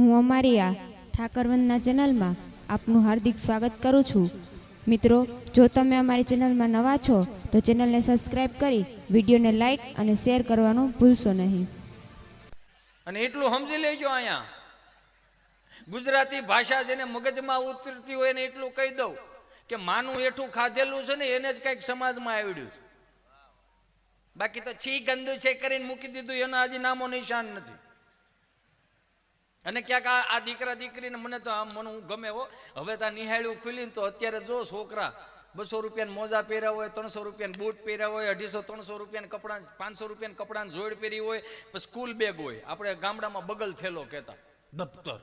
હું અમારી આ ઠાકરવંદના ચેનલમાં આપનું હાર્દિક સ્વાગત કરું છું. મિત્રો, જો તમે અમારી ચેનલમાં નવા છો, તો ચેનલને સબસ્ક્રાઇબ કરી વિડીયોને લાઈક અને શેર કરવાનું ભૂલશો નહીં. અને એટલું સમજી લેજો અહીંયા. ગુજરાતી ભાષા જેને મગજમાં ઉતરતી હોય એને એટલું કહી દઉં કે માનું એઠું ખાધેલું છે ને એને જ કંઈક સમાજમાં આવડ્યું છે. બાકી તો છી ગંદુ છે કરીને મૂકી દીધું, એના હજી નામો નિશાન નથી. અને ક્યાંક આ દીકરા દીકરીને મને તો આમ મને હું ગમે હો. હવે તો નિહાળ્યું ખુલીને તો અત્યારે જો છોકરા બસો રૂપિયાને મોજા પહેર્યા હોય ત્રણસો રૂપિયાને બૂટ પહેર્યા હોય અઢીસો ત્રણસો રૂપિયાના કપડાં પાંચસો રૂપિયાને કપડાને જોડ પહેરી હોય સ્કૂલ બેગ હોય. આપણે ગામડામાં બગલ થેલો કહેતા. દફતર.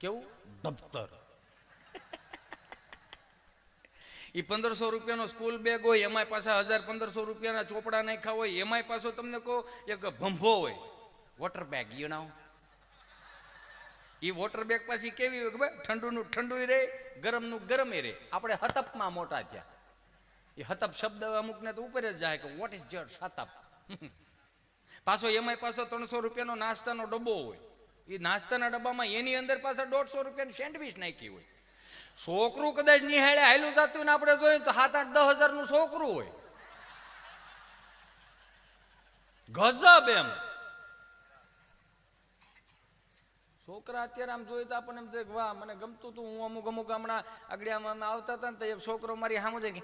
કેવું? દફતર. એ પંદરસો રૂપિયાનો સ્કૂલ બેગ હોય એમાંય પાછા હજાર પંદરસો રૂપિયાના ચોપડા નાખ્યા હોય એમાંય પાછો તમને કહો એક ભંભો હોય. વોટર બેગ યુ નાવ એ વોટર બેગ પાછી કેવી હોય ખબર? ઠંડુનું ઠંડુ રહે ગરમનું ગરમ રહે આપણે હતપમાં મોટા થયા. એ હતપ શબ્દ અમુકને તો ઉપર જ જાય કે વોટ ઇઝ જડ સતપ પાછો એમાંય પાછો ત્રણસો રૂપિયાનો નાસ્તાનો ડબ્બો હોય. એ નાસ્તાના ડબ્બામાં એની અંદર પાછા દોઢસો રૂપિયાની સેન્ડવિચ નાખી હોય. છોકરું કદાચ નિહાળે હાયલું થતું ને આપણે જોયું તો સાત આઠ દસ હજારનું છોકરું હોય. ગજબ એમ. છોકરા અત્યારે આમ જોઈએ તો આપણને એમ થાય કે વાહ મને ગમતું હતું હું અમુક અમુક હમણાં અગડિયામાં આવતા હતા ને તો એ છોકરો મારી સામું જાય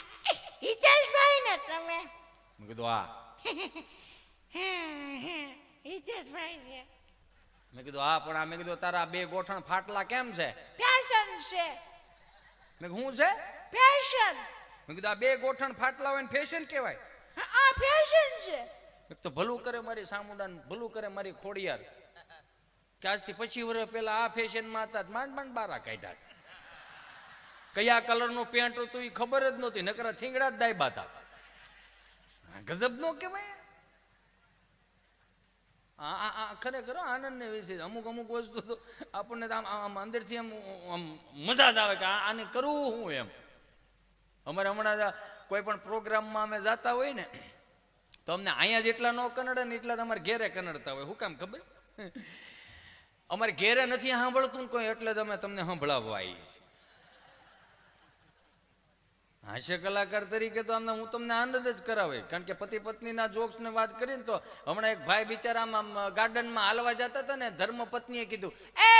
હિતેશભાઈ ને તમે? મેં કીધું હા. હિતેશભાઈ છે મેં કીધું હા પણ આ મેં કીધું તારા બે ગોઠણ ફાટલા કેમ છે? ફેશન છે. મેં કીધું શું છે? ફેશન મેં કીધું આ બે ગોઠણ ફાટલા હોય ને ફેશન કહેવાય. આ ફેશન છે. એક તો ભલું કરે મારી સામુંડા ભલું કરે મારી ખોડિયાર. કે પછી વર્ષ પહેલા આ ફેશનમાં હતા માંડ માંડ બારા કાઢ્યા છે. કયા કલરનું પેન્ટ હતું એ ખબર જ નહોતી, નકરા થીંગડા જ દાયબા હતા. ગજબ નો કહેવાય. આ ખરેખર આનંદને વિશે અમુક અમુક વસ્તુ તો આપણને આમ આમ અંદરથી એમ આમ મજા જ આવે કે આને કરવું હું એમ. અમારે હમણાં કોઈ પણ પ્રોગ્રામમાં અમે જતા હોય ને, તો અમને અહીંયા જેટલા ન કનડે ને એટલા તમારે ઘેરે કનડતા હોય. હું કામ ખબર? અમારે ઘેરે નથી સાંભળતું ને કોઈ એટલે જ અમે તમને સાંભળાવવા આવીએ છીએ. હાસ્ય કલાકાર તરીકે તો અમને હું તમને આનંદ જ કરાવે કારણ કે પતિ પત્નીના જોક્સ ને વાત કરીને તો હમણાં એક ભાઈ બિચારા આમ આમ ગાર્ડનમાં હાલવા જતા હતા ને ધર્મ પત્નીએ કીધું એ!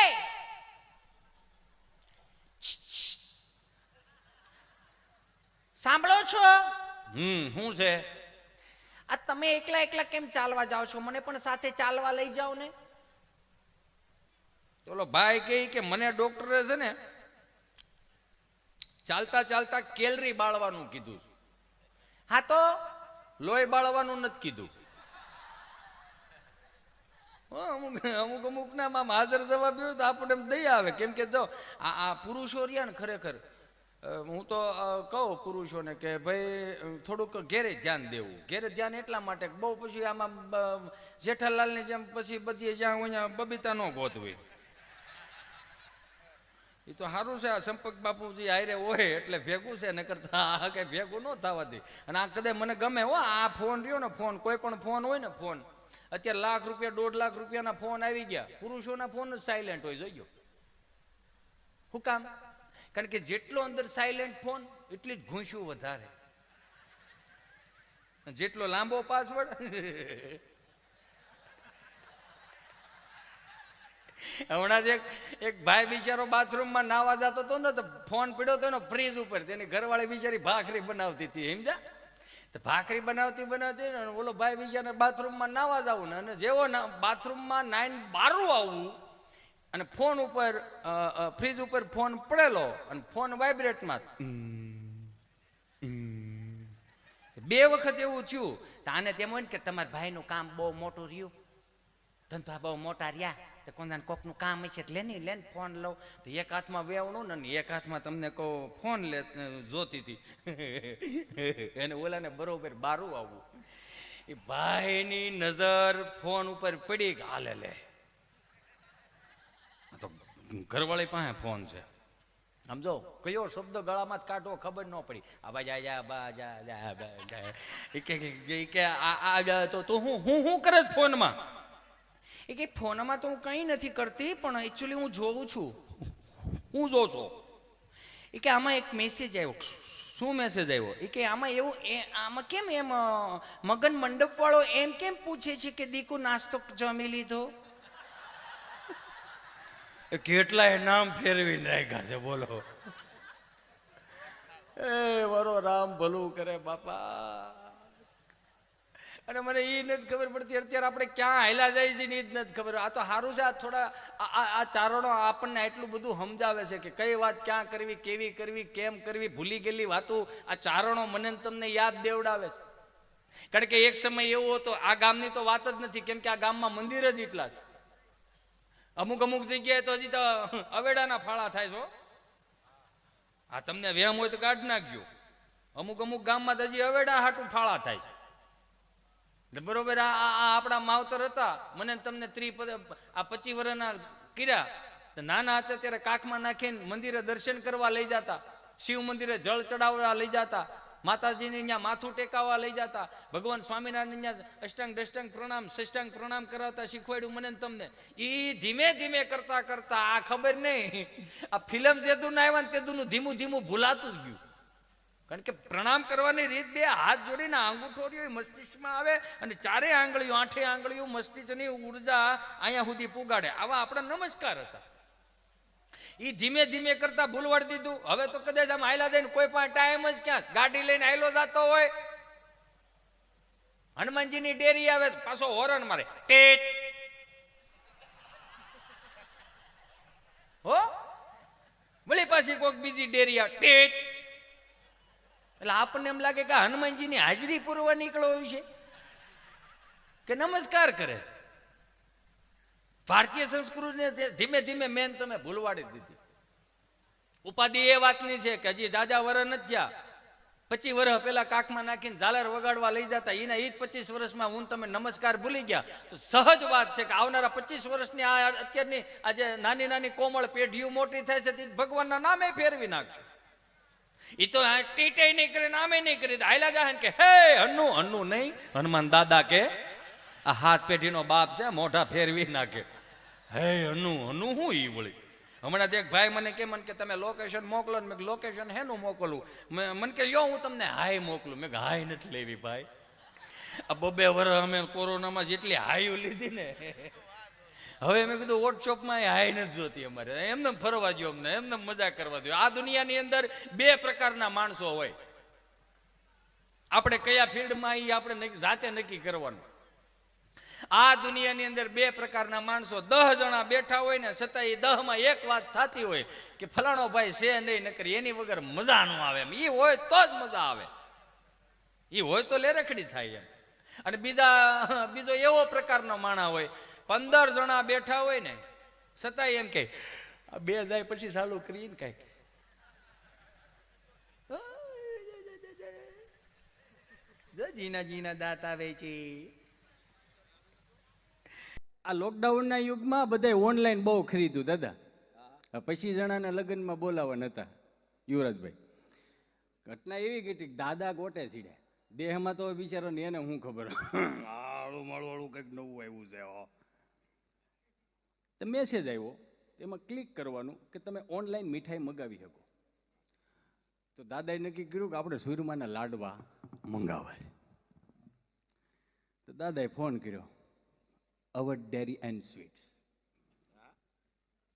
સાંભળો છો? હમ શું છે? આ તમે એકલા એકલા કેમ ચાલવા જાઓ છો? મને પણ સાથે ચાલવા લઈ જાઓ ને. તો ઓલો ભાઈ કહે કે મને ડોક્ટરે છે ને ચાલતા ચાલતા કેલરી બાળવાનું કીધું હા તો લોહી બાળવાનું નથી કીધું. અમુક અમુક અમુક ના આમ હાજર જવાબ આવ્યો તો આપણને એમ દઈ આવે. કેમ કે જો આ આ પુરુષો રહ્યા ને ખરેખર હું તો કહું પુરુષોને કે ભાઈ થોડુંક ઘેરે ધ્યાન દેવું. ઘેરે ધ્યાન એટલા માટે બહુ પછી આમાં જેઠાલાલની જેમ પછી બધી જ્યાં અહીંયા બબીતા ન ગોતવી. એ તો સારું છે, આ સંપર્ક બાપુજી આયરે હોય એટલે ભેગું છે ને કરતા આ કઈ ભેગું ન થવા દે. અને આ કદાચ મને ગમે હો, આ ફોન રહ્યો ને ફોન, કોઈ પણ ફોન હોય ને ફોન, અત્યારે લાખ રૂપિયા, દોઢ લાખ રૂપિયાના ફોન આવી ગયા. પુરુષોના ફોન જ સાયલેન્ટ હોય જોઈજો શું કામ? કારણ કે જેટલો અંદર સાયલેન્ટ ફોન, એટલી જ ઘૂંસ્યું વધારે. જેટલો લાંબો પાસવર્ડ હમણાં જ એક એક ભાઈ બિચારો બાથરૂમમાં નાવા જતો હતો ને તો ફોન પીડ્યો હતો ને ફ્રીજ ઉપર. તેની ઘરવાળી બિચારી ભાખરી બનાવતી હતી સમજા તો ભાખરી બનાવતી બનાવતી ને ઓલો ભાઈ બિચારને બાથરૂમમાં નાવા જવું ને અને જેવો બાથરૂમમાં નાઈન બારું આવવું અને ફોન ઉપર ફ્રીજ ઉપર ફોન પડેલો અને ફોન વાઇબ્રેટમાં. બે વખત એવું થયું. તો આને તેમ હોય ને કે તમારા ભાઈનું કામ બહુ મોટું રહ્યું. ધંધા બહુ મોટા રહ્યા. તો કોના કોકનું કામ એટલે લે લેન ફોન લઉં. તો એક હાથમાં વેવણું ને એક હાથમાં તમને કહો ફોન લે જોતી હતી. એને ઓલાને બરોબર બારું આવવું. એ ભાઈની નજર ફોન ઉપર પડી હાલે લે. તો ઘરવાળી પાસે ફોન છે. સમજો? કયો શબ્દ ગળામાં જ કાઢવો ખબર ન પડી. આ બા જા જા, બા, જા જા, બા, જા. કે આ આ, તો, તું હું હું હું કરે છે ફોનમાં? એ કે ફોનમાં તો હું કંઈ નથી કરતી, પણ એકચ્યુઅલી હું જોઉં છું. હું જોઉં છું. એ કે આમાં એક મેસેજ આવ્યો. શું મેસેજ આવ્યો? એ કે આમાં એવું એ, આમાં કેમ એમ મગન મંડપવાળો એમ કેમ પૂછે છે કે દીકુ નાસ્તો જમી લીધો? કેટલાય નામ ફેરવીને રાખ્યા છે, બોલો. એ વરો રામ ભલું કરે બાપા. અને મને એ નથી ખબર પડતી, અત્યારે આપણે ક્યાં હેલા જાય છે એ જ નથી ખબર. આ તો સારું છે, આ થોડા, આ- ચારણો આપણને એટલું બધું સમજાવે છે કે કઈ વાત ક્યાં કરવી, કેવી કરવી, કેમ કરવી, ભૂલી ગયેલી વાતો, આ ચારણો મને તમને યાદ દેવડાવે છે. કારણ કે એક સમય એવો હતો, આ ગામની તો વાત જ નથી, કેમ કે આ ગામમાં મંદિર જ એટલા છે. અમુક અમુક જગ્યાએ તો હજી તો અવેડાના ફાળા થાય છો આ તમને વેમ હોય તો કાઢ નાખજો. અમુક અમુક ગામમાં તો હજી અવેડા હાટું ફાળા થાય છે. બરોબર, આ આપણા માવતર હતા. મને તમને ત્રી આ પચીસ વર્ષના કર્યા. નાના હતા ત્યારે કાખમાં નાખીને મંદિરે દર્શન કરવા લઈ જતા. શિવ મંદિરે જળ ચડાવવા લઈ જતા. માતાજીને અહીંયા માથું ટેકાવવા લઈ જતા. ભગવાન સ્વામિનારાયણ અહીંયા અષ્ટાંગ દષ્ટાંગ પ્રણામ, સષ્ટાંગ પ્રણામ કરાવતા શીખવાડ્યું મને તમને. એ ધીમે ધીમે કરતા કરતા, આ ખબર નહીં. આ ફિલ્મ તેદું ના આવ્યા ને તેદુંનું ધીમું ધીમું ભૂલાતું જ ગયું. કારણ કે પ્રણામ કરવાની રીત બે હાથ જોડીને આંગૂઠો રહ્યો મસ્તિષ્કમાં આવે અને ચારે આંગળીઓ આઠે આંગળીઓ મસ્તિષ્કની ઊર્જા અહીંયા સુધી પુગાડે. આવા આપણા નમસ્કાર હતા. એ ધીમે ધીમે કરતા ભૂલવાડી દીધું. હવે તો કદાચ આમ આયલા જઈને કોઈ પણ ટાઈમ જ ક્યાં? ગાડી લઈને આયલો જતો હોય. હનુમાનજીની ડેરી આવે પાછો હોરન મારે. ટેટ. હો? વળી પાછી કોઈક બીજી ડેરી આવે. ટેટ. એટલે આપણને એમ લાગે કે હનુમાનજીની હાજરી પૂરવા નીકળ્યો છે? કે નમસ્કાર કરે. ભારતીય સંસ્કૃતિને ધીમે ધીમે મેન તમે ભૂલવાડી દીધી. ઉપાધિ એ વાતની છે કે હજી જાજા વર નથી થયા. પચીસ વર્ષ પેલા કાકમાં નાખીને ઝાલર વગાડવા લઈ જતા. એના જ પચીસ વર્ષમાં હું તમે નમસ્કાર ભૂલી ગયા. તો સહજ વાત છે કે આવનારા પચીસ વર્ષની આ અત્યારની આ જે નાની નાની કોમળ પેઢીઓ મોટી થાય છે, તે ભગવાનના નામે ફેરવી નાખશે. એ તો ટીટે નહીં કરે નામે નહીં કરી આયલા જાહે કે, હે હનુ હનુ નહીં. હનુમાન દાદા કે, આ હાથ પેઢીનો બાપ છે, મોઢા ફેરવી નાખે. હે હનુ હનુ હું ઈ વળી? હમણાં એક ભાઈ મને કે મને કે તમે લોકેશન મોકલો ને. મેં લોકેશન હેનું મોકલું? મને કે, યો, હું તમને હાય મોકલું. મેં હાય નથી લેવી ભાઈ. આ બબે વર્ષ અમે કોરોનામાં જેટલી હાયું લીધી ને હવે મેં કીધું વોટ્સઅપમાં હાય નથી જોતી અમારે. એમને ફરવા દો અમને, એમને મજા કરવા દો આ દુનિયાની અંદર બે પ્રકારના માણસો હોય. આપણે કયા ફિલ્ડમાં એ આપણે જાતે નક્કી કરવાનું. આ દુનિયાની અંદર બે પ્રકારના માણસો. દહ જણા બેઠા હોય ને, છતાં એ દહમાં એક વાત થતી હોય કે ફલાણો ભાઈ છે નહીં નકર, એની વગર મજા ન આવે એમ. એ હોય તો જ મજા આવે. એ હોય તો લેરખડી થાય એમ. અને બીજા, બીજો એવો પ્રકારનો માણા હોય પંદર જણા બેઠા હોય ને છતાંય એમ કે બે જાય પછી ચાલુ કરીને કંઈક. જીના જીના દાંત આવે છે. આ લોકડાઉનના યુગમાં બધાય ઓનલાઈન બહુ ખરીદ્યું દાદા. પછી જણાને લગ્નમાં બોલાવવા નતા યુવરાજભાઈ. ઘટના એવી ઘટી કે દાદા ગોટે સીડે. દેહમાં તો બિચારો ને એને હું ખબર આળું મળવાળું કંઈક નવું આવ્યું છે હો. તો મેસેજ આવ્યો, એમાં ક્લિક કરવાનું કે તમે ઓનલાઈન મીઠાઈ મગાવી શકો. તો દાદાએ નક્કી કર્યું કે આપણે સુરમાના લાડવા મંગાવવા છે. તો દાદાએ ફોન કર્યો અવટ ડેરી એન્ડ સ્વીટ્સ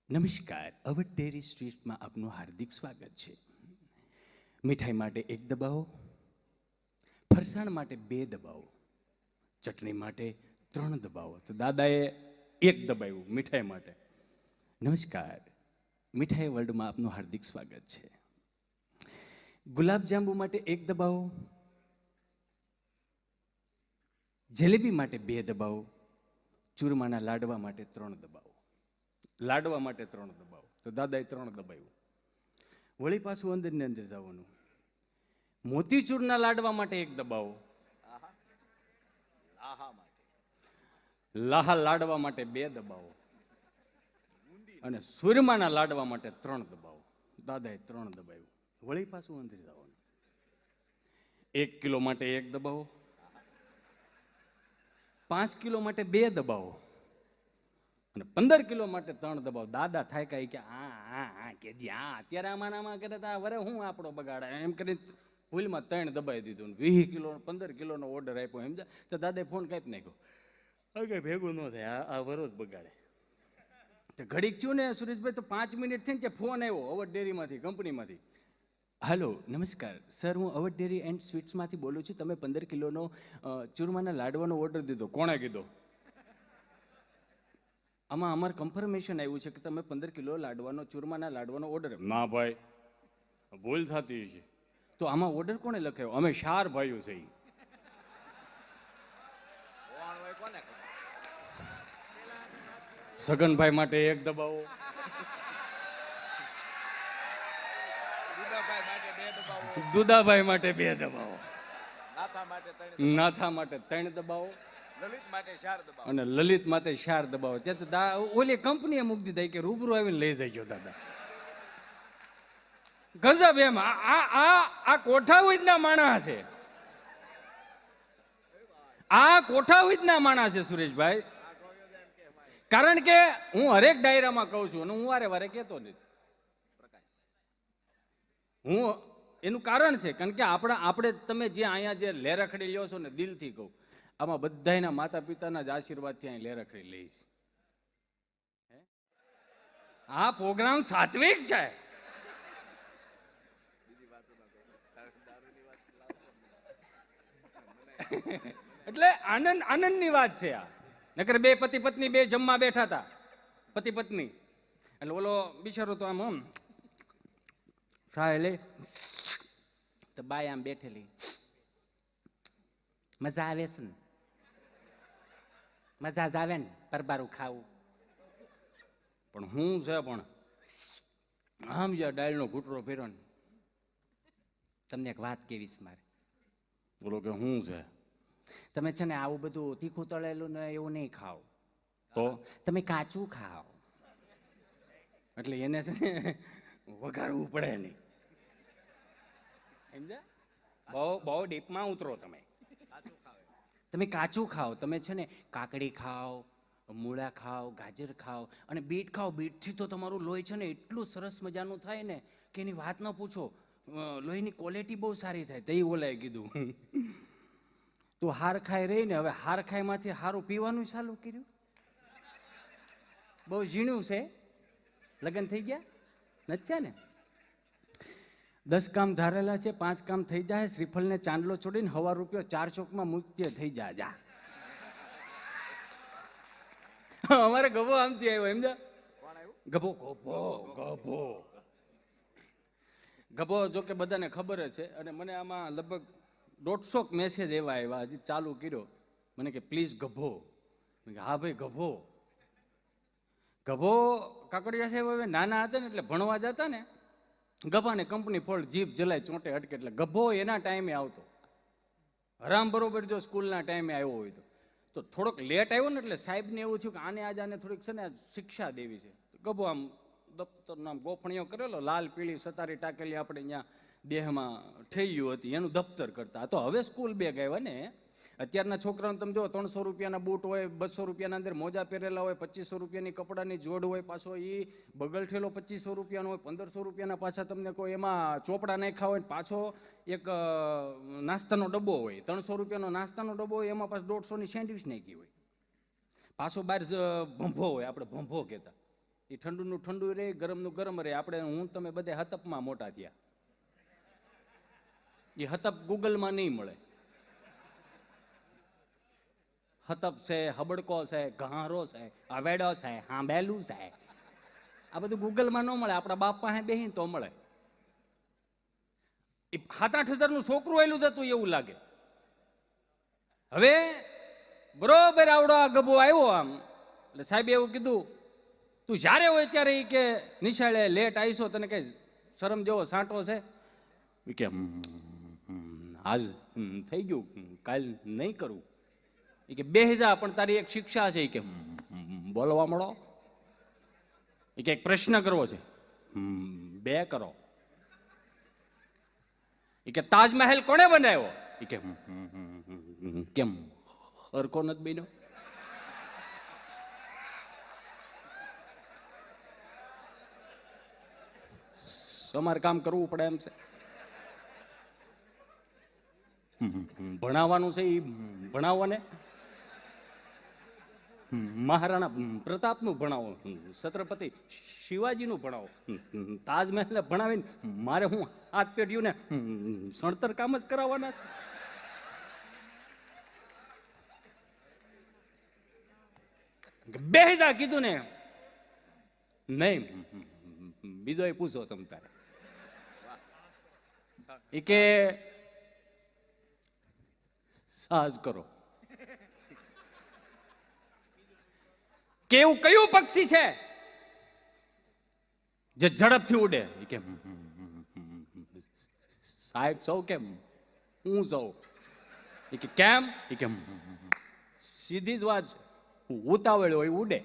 નમસ્કાર અવધ ડેરી સ્વીટ્સમાં આપનું હાર્દિક સ્વાગત છે. મીઠાઈ માટે એક દબાવો, ફરસાણ માટે બે દબાવો, ચટણી માટે ત્રણ દબાવો. તો દાદાએ એક દબાવ્યું મીઠાઈ માટે. નમસ્કાર. મીઠાઈ વર્લ્ડમાં આપનું હાર્દિક સ્વાગત છે. ગુલાબજાંબુ માટે એક દબાવો. જલેબી માટે બે દબાવો. ચૂરમાના લાડવા માટે ત્રણ દબાવો. લાડવા માટે ત્રણ દબાવો. તો દાદાએ ત્રણ દબાવ્યું. વળી પાછું અંદર ને અંદર જવાનું. મોતીચૂરના લાડવા માટે એક દબાવો. લાહા લાડવા માટે બે દબાવો. અને સૂર્યમાના લાડવા માટે ત્રણ દબાવો. દાદાએ ત્રણ દબાવ્યું. વળી પાછું અંધરી જવાનું એક કિલો માટે એક દબાવો. પાંચ કિલો માટે બે દબાવો. અને પંદર કિલો માટે ત્રણ દબાવ. દાદા થાય કાંઈ કે આ આ આ, કે જી, આ અત્યારે આમાં આમાં કરે તો વરે હું આપણો બગાડે? એમ કરીને ભૂલમાં ત્રણ દબાઈ દીધું. વીસ કિલો, પંદર કિલોનો ઓર્ડર આપ્યો. એમ તો દાદાએ ફોન કાપી નાખ્યો હવે કઈ ભેગું ન થાય આ વરો જ બગાડે. તો ઘડીક થયું ને સુરેશભાઈ તો પાંચ મિનિટ થઈને કે ફોન આવ્યો અવધ ડેરીમાંથી કંપનીમાંથી. હાલો નમસ્કાર. સર હું અવધ ડેરી એન્ડ સ્વીટ્સમાંથી બોલું છું. તમે પંદર કિલોનો ચૂરમાના લાડવાનો ઓર્ડર દીધો. કોણે કીધો? આમાં અમારે કન્ફર્મેશન આવ્યું છે કે તમે પંદર કિલો લાડવાનો ચૂરમાના લાડવાનો ઓર્ડર ના ભાઈ ભૂલ થતી છે. તો આમાં ઓર્ડર કોણે લખાયો? અમે ચાર ભાઈઓ છે ઈ. સગનભાઈ માટે એક દબાવો. દુદાભાઈ માટે બે દબાવો. નાથા માટે ત્રણ દબાવો. અને લલિત માટે ચાર દબાવો. ત્યાં ઓલી કંપનીએ મૂકી દીધા કે રૂબરૂ આવીને લઈ જજો દાદા. ગજબ એમ. આ આ આ કોઠાઉદના માણસ છે. આ કોઠાઉદના માણસ છે સુરેશભાઈ. કારણ કે હું હરેક ડાયરામાં કહું છું અને હું વારે વારે કહેતો નથી. હું એનું કારણ છે, કારણ કે આપણા આપણે તમે જે અહીંયા જે લેરખડી લ્યો છો ને દિલથી કહું, આમાં બધાયના માતા પિતાના જ આશીર્વાદથી અહીં લેરખડી લઈ છે. આ પ્રોગ્રામ સાત્વિક છે. એટલે આનંદ આનંદની વાત છે આ. નકર બે પતિ પત્ની બે જમવા બેઠા હતા પતિ પત્ની. એટલે ઓલો બિચારો તો આમ આમ સાય લે. તો બાય આમ બેઠેલી. મજા આવે છે ને? મજા જ આવે ને પરબારું ખાવું. પણ હું છે પણ આમ જ્યાં ડાળનો ઘૂંટરો ફેરો ને તમને એક વાત કેવી છે મારે. બોલો કે હું છે? તમે છે ને આવું બધું તીખું તળેલું ને એવું નહીં ખાઓ. તો? તમે કાચું ખાઓ. એટલે એને છે ને વઘારવું પડે નહીં. સમજા બહુ બહુ ડીપમાં ઉતરો તમે. તમે કાચું ખાઓ. તમે છે ને કાકડી ખાઓ મૂળા ખાઓ ગાજર ખાઓ અને બીટ ખાઓ. બીટથી તો તમારું લોહી છે ને એટલું સરસ મજાનું થાય ને કે એની વાત ન પૂછો. લોહીની ક્વોલિટી બહુ સારી થાય. તે ઓલાએ કીધું. તું હાર ખાઈ રહી ને હવે હાર ખાઈમાંથી હારું પીવાનું ચાલુ કર્યું? બહુ ઝીણું છે. લગ્ન થઈ ગયા? નથી ને? દસ કામ ધારેલા છે પાંચ કામ થઈ જાય શ્રીફળને ચાંદલો છોડીને હવા રૂપિયો ચાર ચોકમાં મુક્તિ થઈ જા જા. અમારે ગભો આમથી આવ્યો એમ ગભો ગભો ગભો. ગભો જો કે બધાને ખબર જ છે અને મને આમાં લગભગ દોઢસો મેસેજ એવા આવ્યા, હજી ચાલુ કર્યો. મને કે પ્લીઝ ગભો. હા ભાઈ, ગભો. ગભો કાકડિયા સાહેબ હવે નાના હતા ને એટલે ભણવા જતા ને, ગભાને કંપની ફોલ્ડ જીભ જલાય ચોંટે અટકે એટલે ગભો એના ટાઈમે આવતો. હરામ બરોબર જો સ્કૂલના ટાઈમે આવ્યો હોય તો. તો થોડોક લેટ આવ્યો ને એટલે સાહેબને એવું થયું કે આને આજે આને થોડીક છે ને શિક્ષા દેવી છે. ગભો આમ દફતરનો આમ ગોફણીઓ કરેલો, લાલ પીળી સતારી ટાકેલી આપણે અહીંયા દેહમાં ગયું હતી, એનું દફતર કરતા. તો હવે સ્કૂલ બેગ આવ્યા ને. અત્યારના છોકરાઓને તમે જો ત્રણસો રૂપિયાના બૂટ હોય બસો રૂપિયાના અંદર મોજા પહેરેલા હોય, પચીસો રૂપિયાની કપડાની જોડ હોય પાછો એ બગલ ઠેલો પચીસો રૂપિયાનો હોય, પંદરસો રૂપિયાના પાછા તમને કોઈ એમાં ચોપડા નાખ્યા હોય પાછો એક નાસ્તાનો ડબ્બો હોય. ત્રણસો રૂપિયાનો નાસ્તાનો ડબ્બો હોય, એમાં પાછો દોઢસોની સેન્ડવિચ નાખી હોય. પાછો બહાર ભંભો હોય, આપણે ભંભો કહેતા. એ ઠંડુનું ઠંડુ રહે ગરમનું ગરમ રહે આપણે, હું, તમે બધે હતપમાં મોટા થયા. એ હતપ ગૂગલમાં નહીં મળે. હતપ છે હબડકો છે ઘારો છે અવેડો છે હાંબેલું છે. આ બધું ગૂગલમાં ન મળે આપણા બાપ પાસે બેહીને તો મળે. એ સાત આઠ હજારનું છોકરું આવેલું હતું એવું લાગે. હવે બરોબર આવડો આ ગભો આવ્યો આમ. એટલે સાહેબે એવું કીધું તું જ્યારે હોય ત્યારે એ કે નિશાળે લેટ આવીશો તને કઈ શરમ જેવો સાંટો છે? કે "હમ, હમ, આજ થઈ ગયું કાલ નહીં કરું. એ કે, બે જા પણ તારી એક શિક્ષા છે. એ કે બોલવા મળો. એ કે, એક પ્રશ્ન કરવો છે. બે કરો. એ કે, તાજમહેલ કોને બનાવ્યો? એ કે કેમ હરકો નથી બન્યો? સમાર કામ કરવું પડે એમ છે. ભણાવવાનું છે એ ભણાવવાને? મહારાણા પ્રતાપનું ભણાવો. છત્રપતિ શિવાજીનું ભણાવો. હમ, ભણાવીને મારે હું હાથ પેઢીઓને સણતર કામ જ કરાવવાના છે. બેહજા કીધું ને નહીં બીજો એ પૂછો તમ તારે. એ કે સાહસ કરો કેવું કયું પક્ષી છે જે ઝડપથી ઉડે ઈ કે સાહેબ સૌ કેમ હું સૌ કે કેમ ઈ કે સીધી જ વાત છે ઉતાવળ હોય ઉડે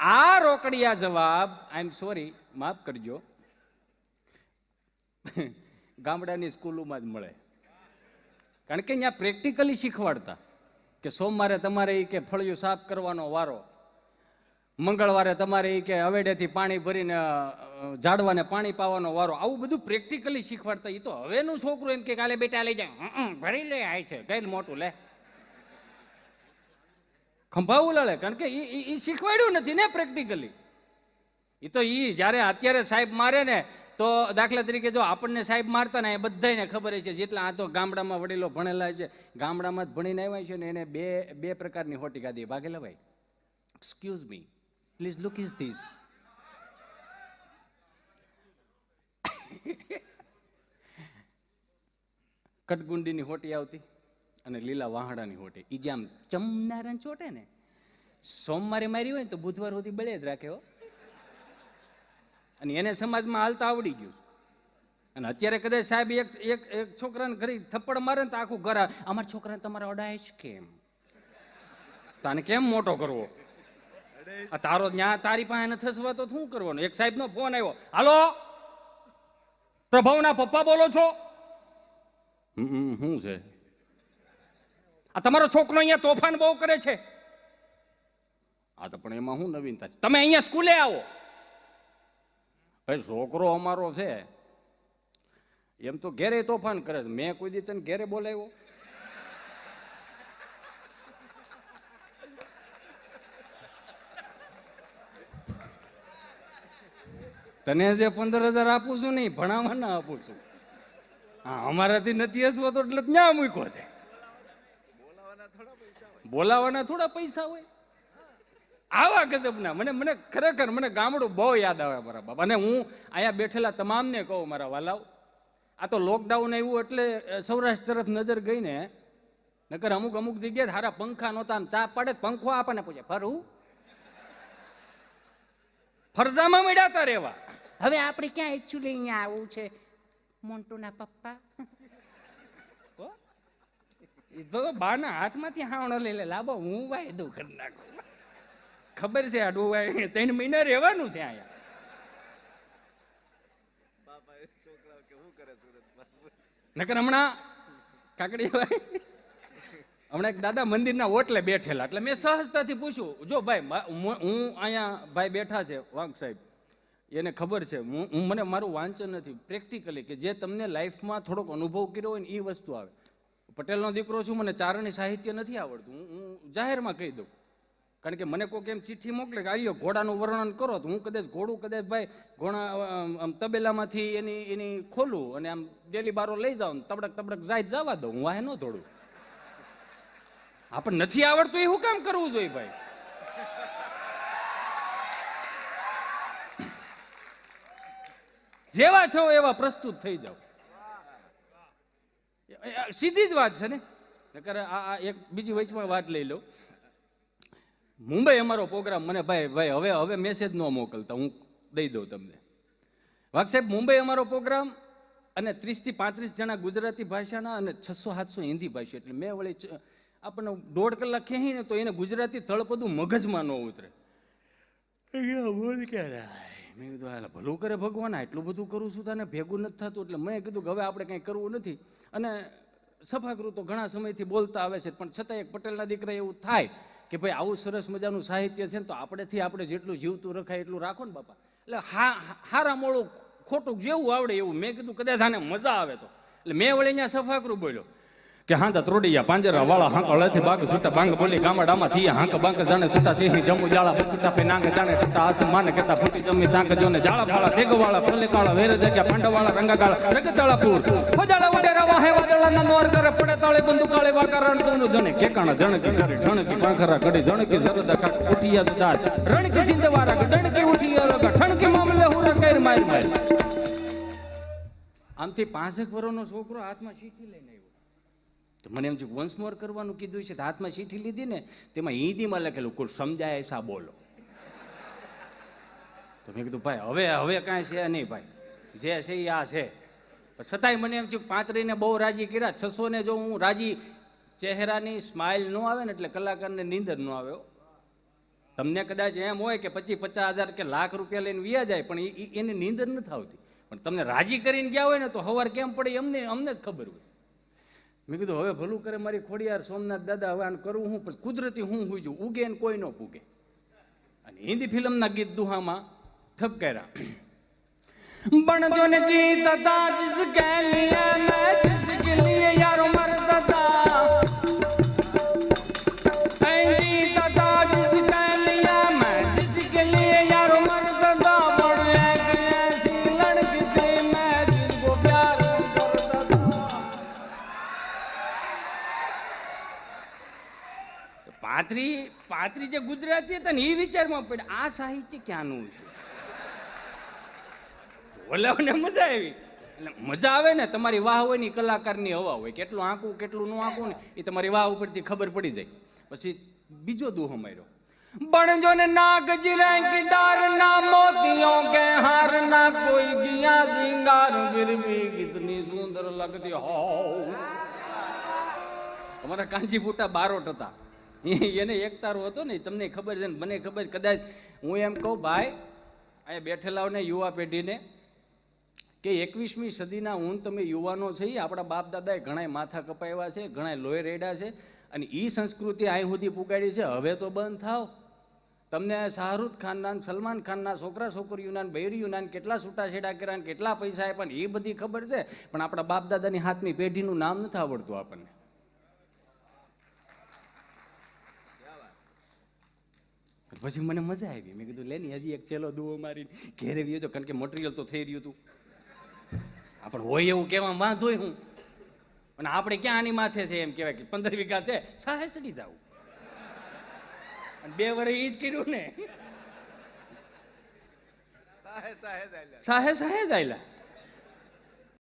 આ રોકડિયા જવાબ આઈ એમ સોરી માફ કરજો. ગામડાની સ્કૂલોમાં જ મળે. કારણ કે અહીંયા પ્રેક્ટિકલી શીખવાડતા કે સોમવારે તમારે એ કે ફળિયું સાફ કરવાનો વારો મંગળવારે તમારે એ કે અવેડેથી પાણી ભરીને ઝાડવાને પાણી પાવાનો વારો આવું બધું પ્રેક્ટિકલી શીખવાડતા. એ તો હવેનું છોકરું એમ કે કાલે બેટા લઈ જાય "હં, હં, ભરી લે આય છે. કઈ મોટું લે. ખંભાવું ઉલાળે કારણ કે એ શીખવાડ્યું નથી ને પ્રેક્ટિકલી એ તો એ જ્યારે અત્યારે સાહેબ મારે ને, તો દાખલા તરીકે જો આપણને સાહેબ મારતા ને, એ બધાને ખબર છે, જેટલા આ તો ગામડામાં વડીલો ભણેલા છે, ગામડામાં જ ભણીને આવ્યા છે ને, એને બે બે પ્રકારની હોટી ગાદી ભાગેલા ભાઈ excuse me please look is this કટગુંડીની હોટી આવતી? અને લીલા વાહડાની હોટે એ જે આમ ચમનારાને ચોટે ને, સોમવારે મારી હોય ને તો બુધવાર સુધી બળે જ રાખે અને એને સમાજમાં હાલતા આવડી ગયું. અને અત્યારે કદાચ સાહેબ એક એક એક છોકરાને ઘરે થપ્પડ મારે તો આખું ઘર અમારા છોકરાને તમારે અડાય જ કેમ? તને કેમ મોટો કરવો? તારો ન્યા તારી પાસે ન થસવા તો શું કરવાનું? એક સાહેબનો ફોન આવ્યો. હાલો, પ્રભાવના પપ્પા બોલો છો? શું છે? આ તમારો છોકરો અહીંયા તોફાન બહુ કરે છે. આ તો પણ એમાં શું નવીનતા છે? તમે અહીંયા સ્કૂલે આવો. ભાઈ, છોકરો અમારો છે. એમ તો ઘેરે તોફાન કરે છે. મેં કોઈ દી તને ઘેરે બોલાવ્યો? તને જે પંદર હજાર આપું છું નહીં ભણાવવા ના આપું છું. હા, અમારાથી નથી હસવો તો એટલે ત્યાં મૂક્યો છે. બોલાવાના થોડા પૈસા હોય. આવા ગજબના. મને મને ખરેખર મને ગામડું બહુ યાદ આવે મારા બાપ. અને હું અહીંયા બેઠેલા તમામને કહું મારા વાલાઓ. આ તો લોકડાઉન આવ્યું એટલે સૌરાષ્ટ્ર તરફ નજર ગઈ ને નકર અમુક અમુક જગ્યાએ હારા પંખા નહોતા ચા પડે તો પંખો આપણને પૂછે, ફરું? ફરજામાં મળ્યા રહેવા. હવે આપણે ક્યાં એકચ્યુઅલી અહીંયા આવવું છે? મોન્ટુના પપ્પા? ઈ તો બાના હાથમાંથી હાવણો લઈ લે લાબો હું વાયદો કરી નાખું. ખબર છે આ ડોવાય ત્રણ મહિના રહેવાનું છે અહીંયા. નકર હમણાં કાકડીભાઈ હમણાં એક દાદા મંદિરના ઓટલે બેઠેલા. એટલે મેં સહજતાથી પૂછ્યું જો ભાઈ હું અહીંયા ભાઈ બેઠા છે વાંક સાહેબ એને ખબર છે હું મને મારું વાંચન નથી. પ્રેક્ટિકલી કે જે તમને લાઈફમાં થોડોક અનુભવ કર્યો હોય ને એ વસ્તુ આવે. પટેલનો દીકરો છું, મને ચારણી સાહિત્ય નથી આવડતું. હું જાહેરમાં કહી દઉં. કારણ કે મને કોઈક એમ ચિઠ્ઠી મોકલે કે આયો ઘોડાનું વર્ણન કરો. તો હું કદાચ ઘોડું, કદાચ ભાઈ ઘોડા આમ તબેલામાંથી એની એની ખોલું અને આમ ડેલી બારો લઈ જાઉં તબડક તબડક જાય જવા દઉં. હું વાહે ન દોડું. આપણને નથી આવડતું એ શું કામ કરવું જોઈએ ભાઈ. જેવા છો એવા પ્રસ્તુત થઈ જાઓ. સીધી જ વાત છે ને? નકર આ એક બીજી વચમાં વાત લઈ લઉં. મુંબઈ અમારો પ્રોગ્રામ મને ભાઈ ભાઈ, હવે હવે મેસેજ ન મોકલતા, હું દઈ દઉં તમને. વાઘ સાહેબ, મુંબઈ અમારો પ્રોગ્રામ અને ત્રીસથી પાંત્રીસ જણા ગુજરાતી ભાષાના અને છસો સાતસો હિન્દી ભાષા. એટલે મેં વળી આપણને દોઢ કલાક ખેંચીને તો એને ગુજરાતી તળપદું મગજમાં ન ઉતરે. બોલ ક્યારે? મેં કીધું, હાલ, ભલું કરે ભગવાન એટલું બધું કરું છું, તને ભેગું નથી થતું. એટલે મેં કીધું કે હવે આપણે કંઈ કરવું નથી. અને સફાગૃહ તો ઘણા સમયથી બોલતા આવે છે, પણ છતાં એક પટેલના દીકરા એવું થાય કે ભાઈ, આવું સરસ મજાનું સાહિત્ય છે ને, તો આપણેથી આપણે જેટલું જીવતું રખાય એટલું રાખો ને, બાપા. એટલે હા, હારા મોડું ખોટું જેવું આવડે એવું. મેં કીધું, કદાચ આને મજા આવે તો. એટલે મેં વળી અહીંયા સફાગૃહ બોલ્યો. કે હાંતા ત્રોડિયા પાંજરા વાળા હાંક અળેથી બાગ છૂટા બાંગ બોલી ગામડામાં થયા હાંક બાંક જાણે છૂટા સિંહ જમુ જાળા છૂટા પે નાંગ જાણે ટટા આસમાન કેતા ફૂટી જમી તાંક જોને જાળા ફાળા તેગ વાળા પલ્લે કાળા વેર જગ્યા પાંડ વાળા રંગા કાળા રગતાળા ફજાળા વડેરા વાહે વાદળા ના નોર કરે, પડે તાળે બંદુ કાળે વાકારણ તું જને કેકાણા જણકી કરી ઠણકી પાંખરા કડી જણકી જરદા કાટ ઉઠિયા દાદ રણકી સિંધવારા ડણકી ઉઠિયા લગા ઠણકી મામલે હું કૈર માર માર. આમથી પાંચેક વર્ષનો છોકરો હાથમાં શીખી લઈને તો મને એમ છે વન્સ મોર કરવાનું કીધું છે હાથમાં ચીઠી લીધી ને, તેમાં હિન્દીમાં લખેલું, કોઈ સમજાય એસા બોલો. તો મેં કીધું, ભાઈ, હવે હવે કાંઈ છે નહીં ભાઈ. જે છે એ આ છે. છતાંય મને એમ થયું પાંત્રીને બહુ રાજી કર્યા, છસો ને જો હું રાજી ચહેરાની સ્માઇલ ન આવે ને એટલે કલાકારને નીંદર ન આવે તમને કદાચ એમ હોય કે પચીસ પચાસ હજાર કે લાખ રૂપિયા લઈને વ્યા જાય, પણ એને નીંદર નથી આવતી. પણ તમને રાજી કરીને ગયા હોય ને તો હવાર કેમ પડે અમને અમને જ ખબર હોય. મેં કીધું, હવે ભલું કરે મારી ખોડિયાર સોમનાથ દાદા, હવે આને કરવું હું? પણ કુદરતી હું હુઈ જઉં, ઉગે ને કોઈ ન પૂગે. અને હિન્દી ફિલ્મના ગીત દુહામાં ઠપકેરા બણ જો ને જીતતા જિસકે લીએ મેં જિસકે લિયે, યારો મરતા પાત્રી પાત્રી જે ગુજરાતી હતા ને એ વિચારમાં પડે આ સાહિત્ય ક્યાંનું છે ઓલાઓને મજા આવી એટલે મજા આવે ને તમારી વાહ હોય ને ઈ કલાકારની હવા હોય કેટલું આંકવું કેટલું ન આંકવું ને એ તમારી વાહ ઉપરથી ખબર પડી જાય પછી બીજો દુહો માર્યો બણજો ને નાગ જીરેંગીદાર ના મોતિયો કે હાર ના કોઈ ગિયા સિંગાર फिर भी कितनी सुंदर लगती हो અમારા કાંજી બુટા બારોટ હતા એ- એને એક તારો હતો ને, તમને ખબર છે ને, મને ખબર. કદાચ હું એમ કહું, ભાઈ, અહીંયા બેઠેલાઓને યુવા પેઢીને, કે એકવીસમી સદીના હું તમે યુવાનો છીએ આપણા બાપ દાદાએ ઘણાય માથા કપાવ્યા છે, ઘણાય લોહી રેડ્યા છે, અને એ સંસ્કૃતિ અહીં સુધી પુગાડી છે, હવે તો બંધ થાવ તમને શાહરૂખ ખાનના સલમાન ખાનના છોકરા છોકરીઓના બૈરીઓના કેટલા છૂટાછેડા કર્યા કેટલા પૈસા આપ્યા એ બધી ખબર છે, પણ આપણા બાપ દાદાની હાથની પેઢીનું નામ નથી આવડતું આપણને પછી મને મજા આવી. મેં કીધું લેની હજી એક ચેલો દુવો મારી ઘેરે વ્યો કારણ કે મટીરિયલ તો થઈ રહ્યું હતું આપણે હોય એવું કહેવા વાંધોય હું. અને આપણે ક્યાં આની માથે છે? એમ કહેવાય કે પંદર વીઘા છે સાહે ચડી જાવ બે વર્ષ એ જ કર્યું ને. સાહે સાહે જ આયલા.